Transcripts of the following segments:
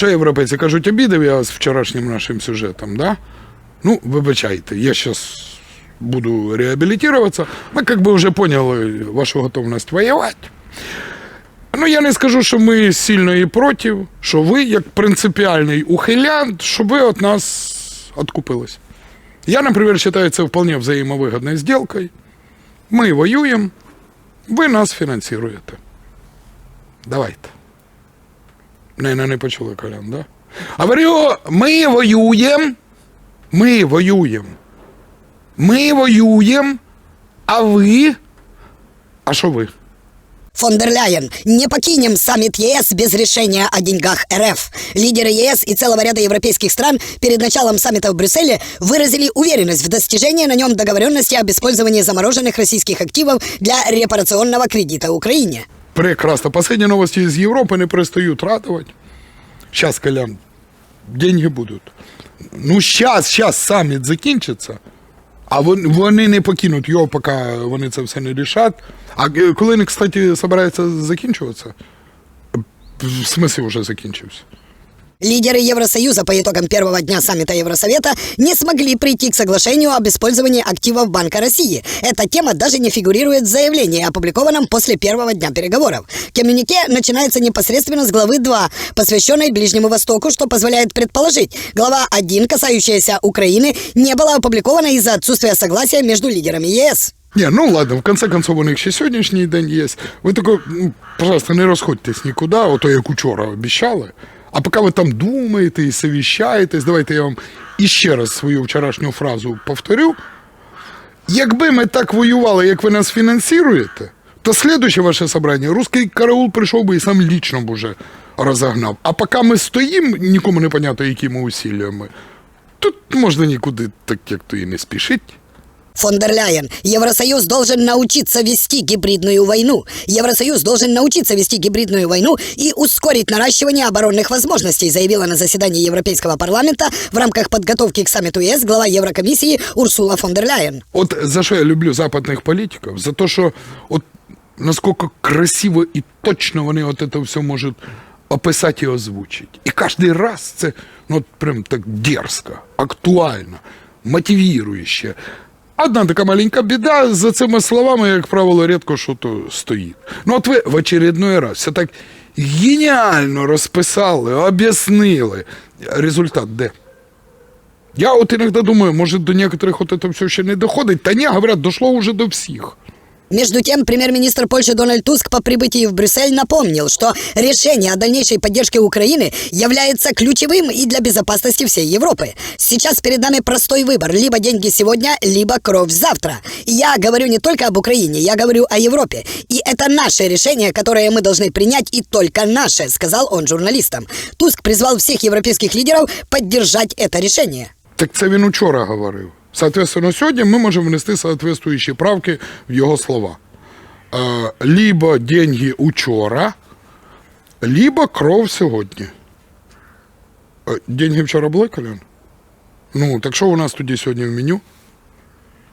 Що європейці кажуть, обідав я з вчорашнім нашим сюжетом, да? Ну, вибачайте, я зараз буду реабілітуватися. Ми як би вже поняли вашу готовність воювати. Ну, я не скажу, що ми сильно і проти, що ви, як принципіальний ухилянт, щоб ви від нас откупились. Я, наприклад, вважаю це вполне взаємовигідною сделкою. Ми воюємо, ви нас фінансуєте. Давайте. Не, не, не почули Колян, да? Говорю, ми воюємо, ми воюємо. Ми воюємо, а ви? А що ви? Фон дер Ляйен, не покинем саммит ЕС без решения о деньгах РФ. Лидеры ЕС и целого ряда европейских стран перед началом саммита в Брюсселе выразили уверенность в достижении на нем договоренности об использовании замороженных российских активов для репарационного кредита Украине. Прекрасно. Последние новости из Европы не перестают радовать. Сейчас, Колян, деньги будуть. Ну, сейчас, сейчас саміт закінчиться, а вон- вони не покинуть його, поки вони це все не рішать. А е, коли він, кстати, збирається закінчуватися? В смислі вже закінчився? Лидеры Евросоюза по итогам первого дня саммита Евросовета не смогли прийти к соглашению об использовании активов Банка России. Эта тема даже не фигурирует в заявлении, опубликованном после первого дня переговоров. Коммюнике начинается непосредственно с главы 2, посвященной Ближнему Востоку, что позволяет предположить. Глава 1, касающаяся Украины, не была опубликована из-за отсутствия согласия между лидерами ЕС. Ні, ну ладно, в конце концов, у них ще сьогоднішній день є. Ви тако, ну, пожалуйста, не розходьтесь нікуди, ото як учора обіцяли. А поки ви там думаєте і совіщаєтесь, давайте я вам іще раз свою вчорашню фразу повторю. Якби ми так воювали, як ви нас фінансуєте, то слідуюче ваше собрання, русський караул прийшов би і сам лічно б уже розогнав. А поки ми стоїмо, нікому не понятно, якими усиллями, тут можна нікуди так як то і не спішить. Фон дер Ляйен, Евросоюз должен научиться вести гибридную войну. Евросоюз должен научиться вести гибридную войну и ускорить наращивание оборонных возможностей, заявила на заседании Европейского парламента в рамках подготовки к саммиту ЕС глава Еврокомиссии Урсула фон дер Ляйен. От за що я люблю западних політиків? За те, що от наскільки красиво і точно вони от це все можуть описати і озвучити. І кожен раз це ну, от прям так дерзко, актуально, мотивуюче. Одна така маленька біда, за цими словами, як правило, рідко що то стоїть. Ну, от ви в очередной раз все так геніально розписали, об'яснили. Результат де? Я от іноді думаю, може до некоторых от це все ще не доходить. Та ні, говорять, дошло вже до всіх. Между тем, премьер-министр Польши Дональд Туск по прибытии в Брюссель напомнил, что решение о дальнейшей поддержке Украины является ключевым и для безопасности всей Европы. Сейчас перед нами простой выбор. Либо деньги сегодня, либо кровь завтра. Я говорю не только об Украине, я говорю о Европе. И это наше решение, которое мы должны принять, и только наше, сказал он журналистам. Туск призвал всех европейских лидеров поддержать это решение. Так це він учора говорив. Соответственно, сьогодні ми можемо внести соответствуючі правки в його слова. Е, либо деньги учора, либо кров сьогодні. Е, деньги вчора були, Колян? Ну, так що у нас тоді сьогодні в меню?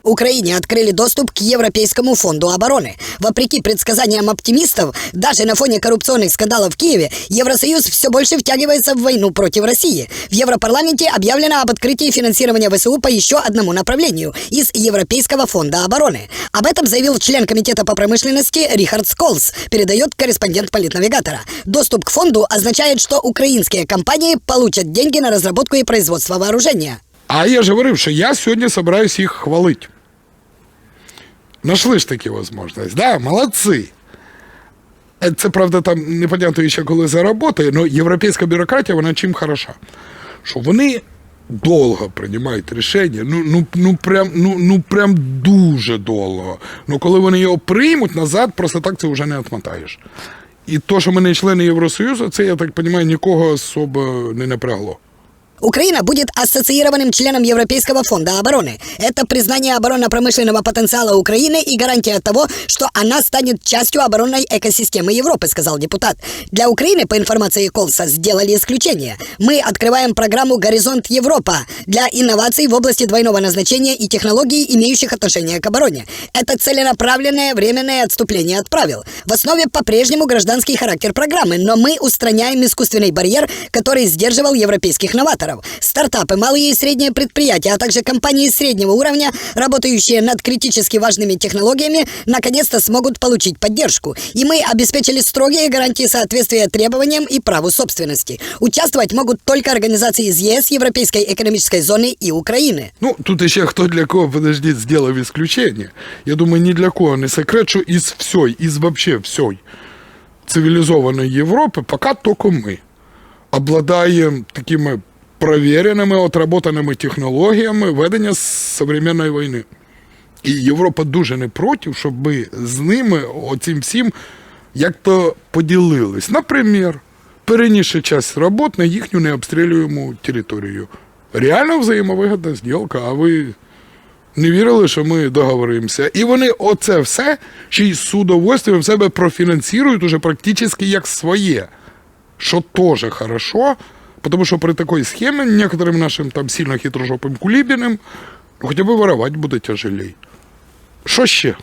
Украине открыли доступ к Европейскому фонду обороны. Вопреки предсказаниям оптимистов, даже на фоне коррупционных скандалов в Киеве, Евросоюз все больше втягивается в войну против России. В Европарламенте объявлено об открытии финансирования ВСУ по еще одному направлению – из Европейского фонда обороны. Об этом заявил член Комитета по промышленности Рихард Сколс, передает корреспондент политнавигатора. Доступ к фонду означает, что украинские компании получат деньги на разработку и производство вооружения. А я ж говорив, що я сьогодні собираюсь їх хвалити. Нашли ж таки можливість. Да, молодці. Е, Це, правда, там непонятно ще коли заработає, але європейська бюрократія, вона чим хороша? Що вони довго приймають рішення, ну, ну, ну, прям, ну, ну прям дуже довго. Ну коли вони його приймуть назад, просто так це вже не отмотаєш. І то, що ми не члени Євросоюзу, це, я так розумію, нікого особо не напрягло. Украина будет ассоциированным членом Европейского фонда обороны. Это признание оборонно-промышленного потенциала Украины и гарантия того, что она станет частью оборонной экосистемы Европы, сказал депутат. Для Украины, по информации Колса, сделали исключение. Мы открываем программу «Горизонт Европа» для инноваций в области двойного назначения и технологий, имеющих отношение к обороне. Это целенаправленное временное отступление от правил. В основе по-прежнему гражданский характер программы, но мы устраняем искусственный барьер, который сдерживал европейских новаторов Стартапы, малые и средние предприятия, а также компании среднего уровня, работающие над критически важными технологиями, наконец-то смогут получить поддержку. И мы обеспечили строгие гарантии соответствия требованиям и праву собственности. Участвовать могут только организации из ЕС, Европейской экономической зоны и Украины. Ну, тут еще хто для кого, подождіть, сделав исключение. Я думаю, ні для кого не секрет, що із всей, із вообще всей цивилизованной Европы пока только мы обладаем такими проверенными, отработаними технологіями ведення современної війни. І Європа дуже не проти, щоб ми з ними оцим всім як-то поділились. Наприклад, перенісши часть робот на їхню необстрілюємо територію. Реально взаємовигідна зділка, а ви не вірили, що ми договоримося. І вони оце все ще й з удовольствием себе профінансують уже практично як своє. Що теж хорошо, потому что при такой схеме некоторым нашим там сильно хитрожопым кулібінам хотя бы воровать буде тяжелей. Що ще?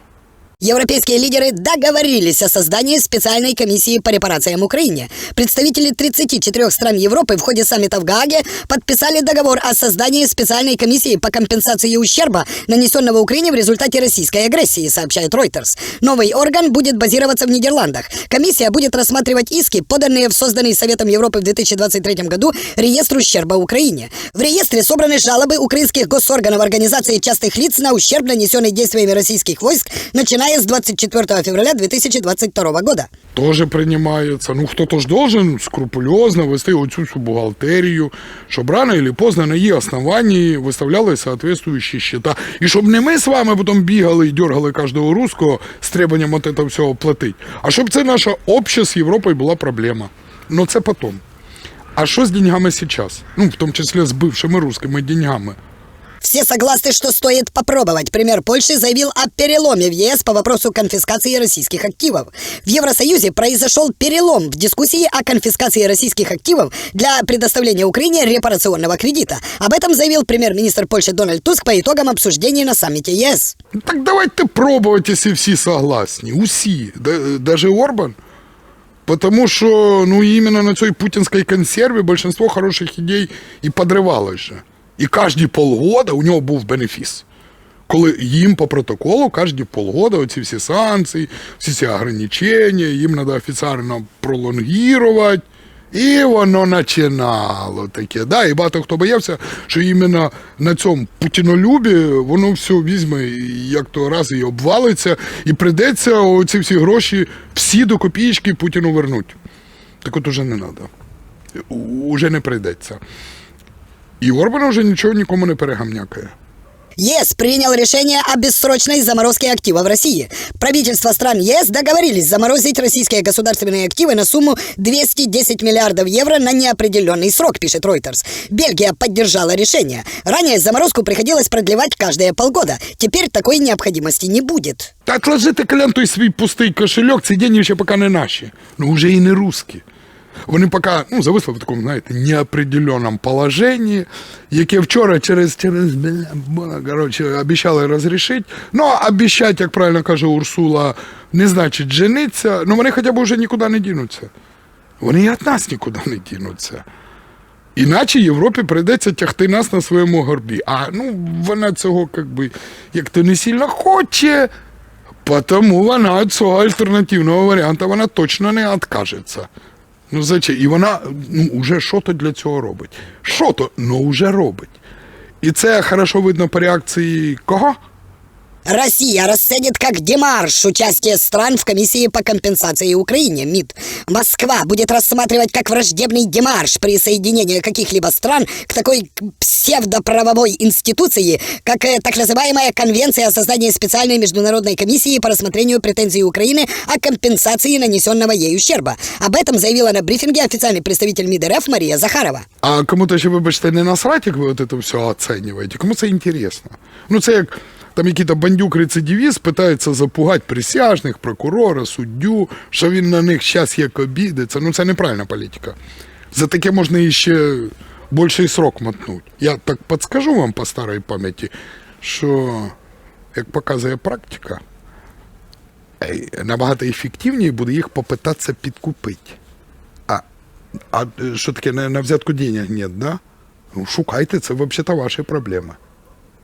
Европейские лидеры договорились о создании специальной комиссии по репарациям Украине. Представители 34 стран Европы в ходе саммита в Гааге подписали договор о создании специальной комиссии по компенсации ущерба, нанесенного Украине в результате российской агрессии, сообщает Reuters. Новый орган будет базироваться в Нидерландах. Комиссия будет рассматривать иски, поданные в созданный Советом Европы в 2023 году реестр ущерба Украине. В реестре собраны жалобы украинских госорганов организации частных лиц на ущерб, нанесенный действиями российских войск, начиная с 24 февраля 2022 года. Тоже приймаються. Ну, хто-то ж должен скрупульозно вести оцю всю бухгалтерію, щоб рано или поздно на її основанні виставляли соответствуючі счета. І щоб не ми з вами потім бігали і дергали кожного русского з требуванням от этого всього платити, а щоб це наша обща з Європою була проблема. Ну це потім. А що з деньгами зараз? Ну, в тому числі з бившими русскими деньгами. Все согласны, что стоит попробовать. Пример Польши заявил о переломе в ЕС по вопросу конфискации российских активов. В Евросоюзе произошел перелом в дискуссии о конфискации российских активов для предоставления Украине репарационного кредита. Об этом заявил премьер-министр Польши Дональд Туск по итогам обсуждений на саммите ЕС. Ну, Так давайте пробувати, якщо всі согласні. Усі. Да- Даже Орбан. Потому що ну, іменно на цій путінській консерві большинство хороших ідей і подривалось же. І кожні полгода у нього був бенефіс. Коли їм по протоколу кожні полгода оці всі санкції, всі ці ограничення, їм треба офіційно пролонгувати. І воно починало таке. Да? І багато хто боявся, що іменно на цьому путінолюбі воно все візьме, як то раз і обвалиться, і прийдеться оці всі гроші всі до копієчки Путіну вернуть. Так от уже не треба. Уже не прийдеться. І Орбан вже нічого нікому не перегамнякає. ЕС принял решение о бессрочной заморозке активов России. Правительства стран ЕС договорились заморозить российские государственные активы на сумму 210 миллиардов евро на неопределенный срок, пишет Reuters. Бельгия поддержала решение. Ранее заморозку приходилось продлевать каждые полгода. Теперь такой необходимости не будет. Та отложити колян той свій пустий кошельок, ці деньги ще поки не наші. Ну вже і не русські. Вони поки ну, зависли в такому, знаєте, неопределеному положенні, яке вчора через, через коротше, обіцяли розрішити. Ну, обіцяти, як правильно каже Урсула, не значить жениться. Ну, вони хоча б вже нікуди не дінуться. Вони і від нас нікуди не дінуться. Іначе Європі прийдеться тягти нас на своєму горбі. А ну, вона цього як би, як то не сильно хоче, тому вона від цього альтернативного варіанту вона точно не відкажеться. Ну, зачем? І вона ну, вже що то для цього робить. Що то? Ну, вже робить. І це хорошо видно по реакції кого? Россия расценит как демарш участие стран в комиссии по компенсации Украине, МИД. Москва будет рассматривать как враждебный демарш присоединения каких-либо стран к такой псевдоправовой институции, как э, так называемая Конвенция о создании специальной международной комиссии по рассмотрению претензий Украины о компенсации нанесенного ей ущерба. Об этом заявила на брифинге официальный представитель МИД РФ Мария Захарова. А кому-то ще, вибачте, не насрать, як ви от це все оцінюєте. Кому це інтересно? Ну, це як там який-то бандюк-рецидивіст питається запугати присяжних, прокурора, суддю, що він на них зараз як обідеться. Ну, це неправильна політика. За таке можна іще більший срок мотнути. Я так підскажу вам по старій пам'яті, що, як показує практика, набагато ефективніше буде їх попитатися підкупити. А, а е, що таке, на, на взятку денег нет, да? Ну, шукайте, це взагалі ваші проблеми.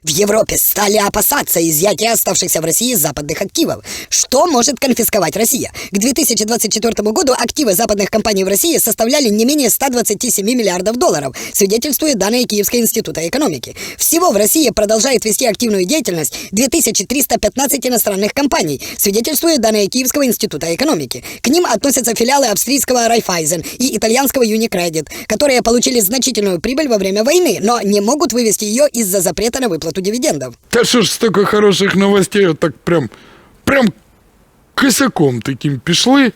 В Европе стали опасаться изъятия оставшихся в России западных активов. Что может конфисковать Россия? К 2024 году активы западных компаний в России составляли не менее 127 миллиардов долларов, свидетельствуют данные Киевского института экономики. Всего в России продолжает вести активную деятельность 2315 иностранных компаний, свидетельствуют данные Киевского института экономики. К ним относятся филиалы австрийского Райфайзен и итальянского Unicredit, которые получили значительную прибыль во время войны, но не могут вывести ее из-за запрета на выплату дивидендов. Та що ж стільки хороших новостей, от так прям, прям кисяком таким пішли.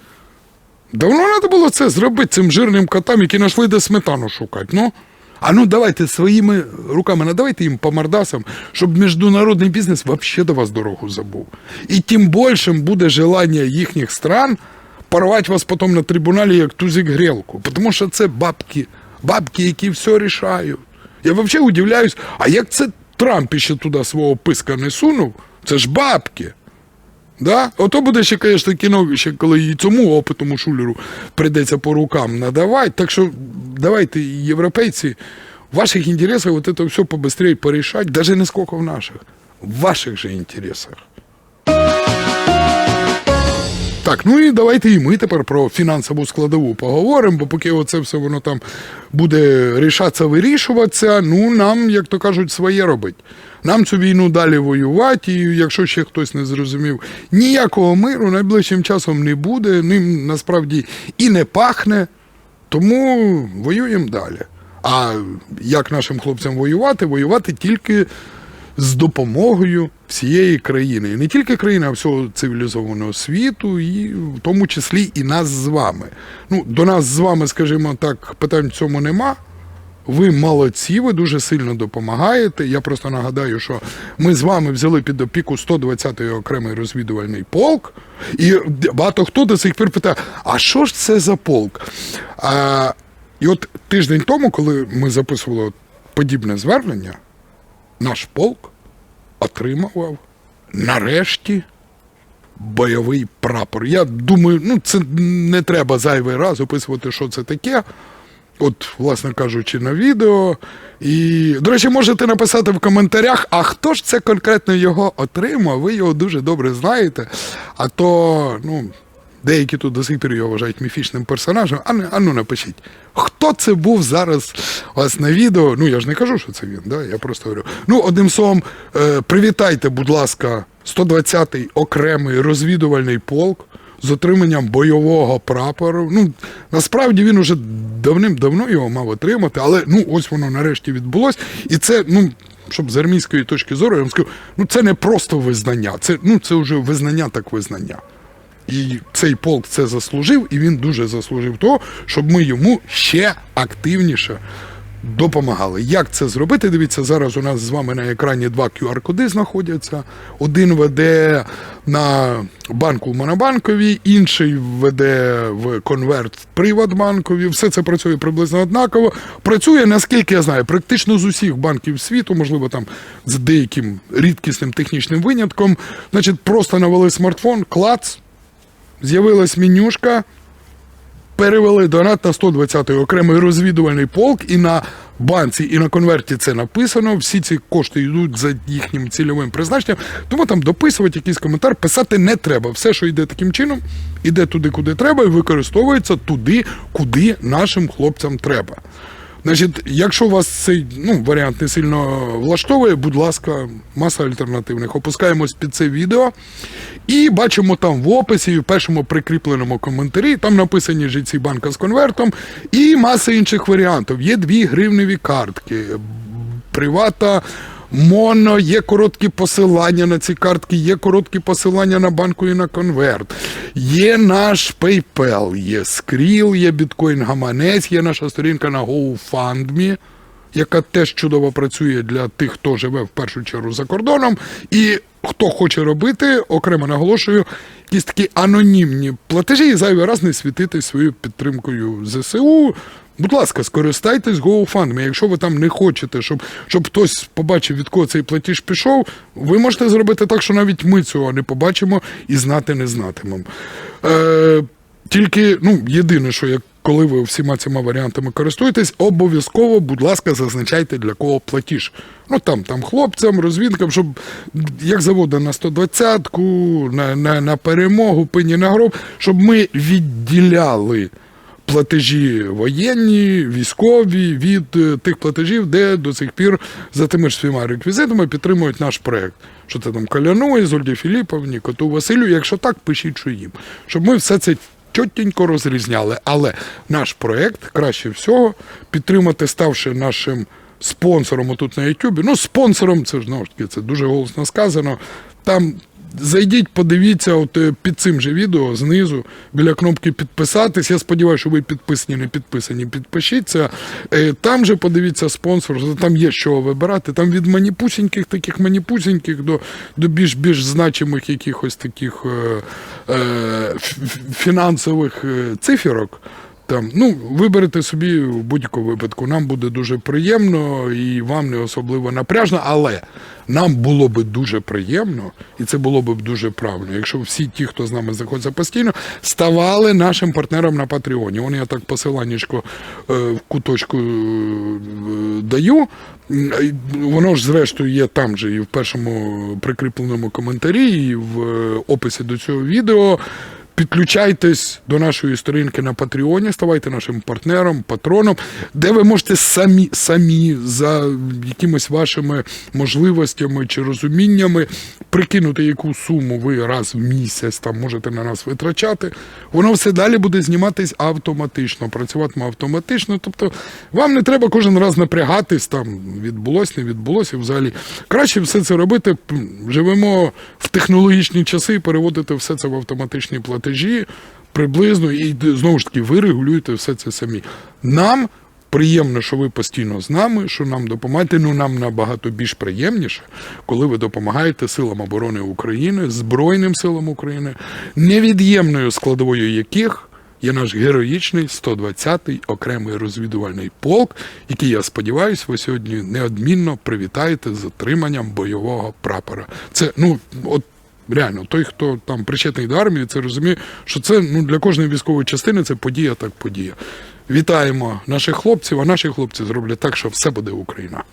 Давно треба було це зробити цим жирним котам, які знайшли де сметану шукати. Ну, а ну давайте своїми руками надавайте їм по мордасам, щоб міжнародний бізнес взагалі до вас дорогу забув. І тим більшим буде желання їхніх стран порвати вас потім на трибуналі як тузик грілку. Тому що це бабки, бабки, які все рішають. Я взагалі удивляюсь, а як це Трамп ще туди свого писка не сунув? Це ж бабки. Да? Ото буде ще, звісно, кіно, коли і цьому опитому шулеру прийдеться по рукам надавати. Так що давайте, європейці, в ваших інтересах вот це все побыстрее порішати, навіть не скільки в наших, в ваших же інтересах. Так, ну і давайте і ми тепер про фінансову складову поговоримо, бо поки оце все воно там буде рішатися, вирішуватися, ну нам, як то кажуть, своє робить. Нам цю війну далі воювати, і якщо ще хтось не зрозумів, ніякого миру найближчим часом не буде, ним насправді і не пахне, тому воюємо далі. А як нашим хлопцям воювати? Воювати тільки з допомогою всієї країни. І не тільки країни, а всього цивілізованого світу, і в тому числі і нас з вами. Ну, до нас з вами, скажімо так, питань в цьому нема. Ви молодці, ви дуже сильно допомагаєте. Я просто нагадаю, що ми з вами взяли під опіку 120-й окремий розвідувальний полк, і багато хто до сих пір питає: а що ж це за полк? А, і от тиждень тому, коли ми записували подібне звернення, наш полк отримував нарешті бойовий прапор. Я думаю, ну це не треба зайвий раз описувати, що це таке. От, власне кажучи, на відео. І, до речі, можете написати в коментарях, а хто ж це конкретно його отримав? Ви його дуже добре знаєте. А то, ну, деякі тут до сих пір його вважають міфічним персонажем. А, а ну напишіть, хто це був зараз у вас на відео? Ну, я ж не кажу, що це він, да? я просто говорю. Ну, одним словом, е, привітайте, будь ласка, 120-й окремий розвідувальний полк з отриманням бойового прапору. Ну, насправді він уже давним-давно його мав отримати, але ну ось воно нарешті відбулось. І це, ну, щоб з армійської точки зору, я вам скажу, ну це не просто визнання, це, ну, це вже визнання так визнання. І цей полк це заслужив, і він дуже заслужив того, щоб ми йому ще активніше допомагали. Як це зробити? Дивіться, зараз у нас з вами на екрані два QR-коди знаходяться. Один веде на банку Монобанковій, інший веде в конверт Приватбанкові. Все це працює приблизно однаково. Працює, наскільки я знаю, практично з усіх банків світу, можливо, там з деяким рідкісним технічним винятком. Значить, просто навели смартфон, клац, з'явилась менюшка, перевели донат на 120-й окремий розвідувальний полк, і на банці, і на конверті це написано. Всі ці кошти йдуть за їхнім цільовим призначенням. Тому там дописувати якийсь коментар, писати не треба. Все, що йде таким чином, іде туди, куди треба, і використовується туди, куди нашим хлопцям треба. Значить, якщо вас цей ну, варіант не сильно влаштовує, будь ласка, маса альтернативних. Опускаємось під це відео і бачимо там в описі, в першому прикріпленому коментарі, там написані жиці банка з конвертом і маса інших варіантів. Є дві гривневі картки, привата. Моно, є короткі посилання на ці картки, є короткі посилання на банку і на конверт. Є наш PayPal, є Skrill, є біткоін гаманець, є наша сторінка на GoFundMe, яка теж чудово працює для тих, хто живе в першу чергу за кордоном. І хто хоче робити, окремо наголошую, якісь такі анонімні платежі і зайвий раз не світити своєю підтримкою ЗСУ. Будь ласка, скористайтесь GoFundMe. Якщо ви там не хочете, щоб, щоб хтось побачив, від кого цей платіж пішов, ви можете зробити так, що навіть ми цього не побачимо і знати не знатимемо. Е, тільки, ну, єдине, що як коли ви всіма цими варіантами користуєтесь, обов'язково, будь ласка, зазначайте для кого платіж. Ну там, там хлопцям, розвідкам, щоб як заводи на 120-ку, на, на, на перемогу, пині на гроб, щоб ми відділяли платежі воєнні, військові від е, тих платежів, де до сих пір за тими ж всіма реквізитами підтримують наш проект. Що це там Каляну, Ізольді Філіповні, Коту Василю. Якщо так, пишіть, що їм. Щоб ми все це чотенько розрізняли. Але наш проект краще всього підтримати, ставши нашим спонсором отут на YouTube. Ну, спонсором, це ж таки, це дуже голосно сказано. Там Зайдіть, подивіться от е, під цим же відео знизу біля кнопки підписатись. Я сподіваюся, що ви підписані, не підписані. Підпишіться. Е, Там же подивіться спонсор, там є що вибирати. Там від маніпусіньких, таких маніпусіньких до, до більш більш значимих якихось таких е, е, фінансових е, циферок. Там, ну, виберете собі в будь-якому випадку. Нам буде дуже приємно і вам не особливо напряжно, але нам було би дуже приємно, і це було б дуже правильно, якщо всі ті, хто з нами знаходиться постійно, ставали нашим партнером на Патреоні. Вон я так посиланнячко е, в куточку е, даю. Воно ж зрештою є там же і в першому прикріпленому коментарі, і в е, описі до цього відео. Підключайтесь до нашої сторінки на Патреоні, ставайте нашим партнером, патроном, де ви можете самі, самі за якимись вашими можливостями чи розуміннями прикинути, яку суму ви раз в місяць там можете на нас витрачати. Воно все далі буде зніматись автоматично, працюватиме автоматично. Тобто вам не треба кожен раз напрягатись, там відбулось, не відбулось, і взагалі краще все це робити. Живемо в технологічні часи, переводити все це в автоматичні платежі приблизно, і знову ж таки, ви регулюєте все це самі. Нам приємно, що ви постійно з нами, що нам допомагаєте. Ну нам набагато більш приємніше, коли ви допомагаєте силам оборони України, Збройним силам України, невід'ємною складовою яких. Є наш героїчний 120-й окремий розвідувальний полк, який, я сподіваюся, ви сьогодні неодмінно привітаєте з отриманням бойового прапора. Це ну от реально, той, хто там причетний до армії, це розуміє, що це ну для кожної військової частини це подія, так подія. Вітаємо наших хлопців, а наші хлопці зроблять так, що все буде Україна.